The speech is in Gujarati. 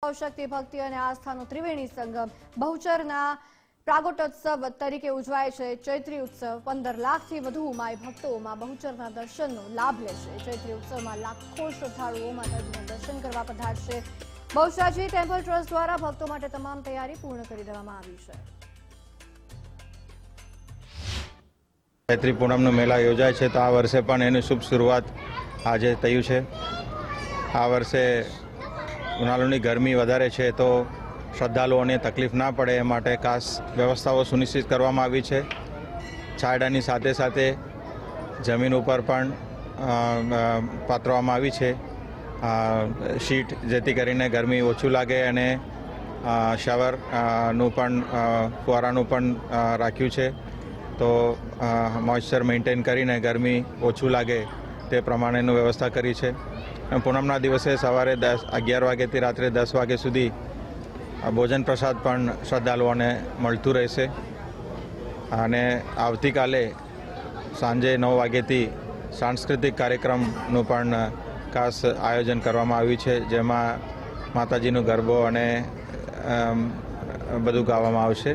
શક્તિ, ભક્તિ અને આસ્થાનો ત્રિવેણી સંગમ બહુચરના પ્રાગોટોત્સવ તરીકે ઉજવાય છે. ચૈત્રી ઉત્સવ પંદર લાખથી વધુ માય ભક્તોમાં બહુચરના દર્શનનો લાભ લેશે. ચૈત્રી ઉત્સવમાં લાખો શ્રદ્ધાળુઓ દર્શન કરવા પધારશે. બહુચરાજી ટેમ્પલ ટ્રસ્ટ દ્વારા ભક્તો માટે તમામ તૈયારી પૂર્ણ કરી દેવામાં આવી છે. ચૈત્રી પૂનમનો મેળા યોજાય છે તો આ વર્ષે પણ એની શુભ શરૂઆત આજે થયું છે. આ વર્ષે ઉનાળાની ગરમી વધારે છે તો શ્રદ્ધાળુઓને તકલીફ ના પડે એ માટે ખાસ વ્યવસ્થાઓ સુનિશ્ચિત કરવામાં આવી છે. છાયડાની સાથે સાથે જમીન ઉપર પણ પાથરવામાં આવી છે. શીટ જેથી કરીને ગરમી ઓછું લાગે અને શાવરનું પણ ફુવારાનું પણ રાખ્યું છે. તો મોઇશ્ચર મેન્ટેન કરીને ગરમી ઓછું લાગે. તે પ્રમાણેનું વ્યવસ્થા કરી છે. પૂનમના દિવસે સવારે દસ, અગિયાર વાગ્યાથી રાત્રે દસ વાગ્યા સુધી ભોજન પ્રસાદ પણ શ્રદ્ધાળુઓને મળતું રહેશે. અને આવતીકાલે સાંજે નવ વાગ્યાથી સાંસ્કૃતિક કાર્યક્રમનું પણ ખાસ આયોજન કરવામાં આવ્યું છે, જેમાં માતાજીનો ગરબો અને બધું ગાવામાં આવશે.